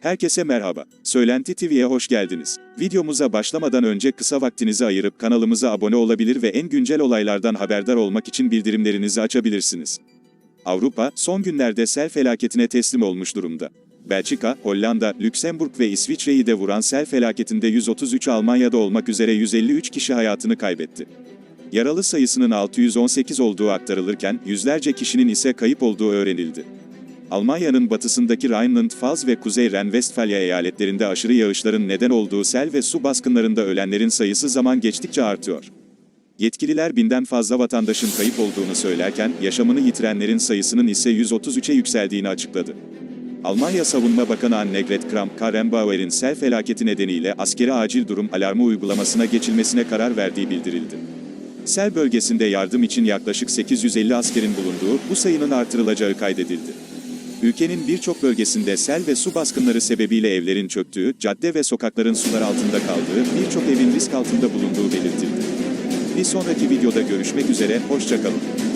Herkese merhaba. Söylenti TV'ye hoş geldiniz. Videomuza başlamadan önce kısa vaktinizi ayırıp kanalımıza abone olabilir ve en güncel olaylardan haberdar olmak için bildirimlerinizi açabilirsiniz. Avrupa, son günlerde sel felaketine teslim olmuş durumda. Belçika, Hollanda, Lüksemburg ve İsviçre'yi de vuran sel felaketinde 133 Almanya'da olmak üzere 153 kişi hayatını kaybetti. Yaralı sayısının 618 olduğu aktarılırken, yüzlerce kişinin ise kayıp olduğu öğrenildi. Almanya'nın batısındaki Rheinland-Pfalz ve Kuzey Ren-Westfalya eyaletlerinde aşırı yağışların neden olduğu sel ve su baskınlarında ölenlerin sayısı zaman geçtikçe artıyor. Yetkililer binden fazla vatandaşın kayıp olduğunu söylerken, yaşamını yitirenlerin sayısının ise 133'e yükseldiğini açıkladı. Almanya Savunma Bakanı Annegret Kramp-Karrenbauer'in sel felaketi nedeniyle askeri acil durum alarmı uygulamasına geçilmesine karar verdiği bildirildi. Sel bölgesinde yardım için yaklaşık 850 askerin bulunduğu, bu sayının artırılacağı kaydedildi. Ülkenin birçok bölgesinde sel ve su baskınları sebebiyle evlerin çöktüğü, cadde ve sokakların sular altında kaldığı, birçok evin risk altında bulunduğu belirtildi. Bir sonraki videoda görüşmek üzere, hoşçakalın.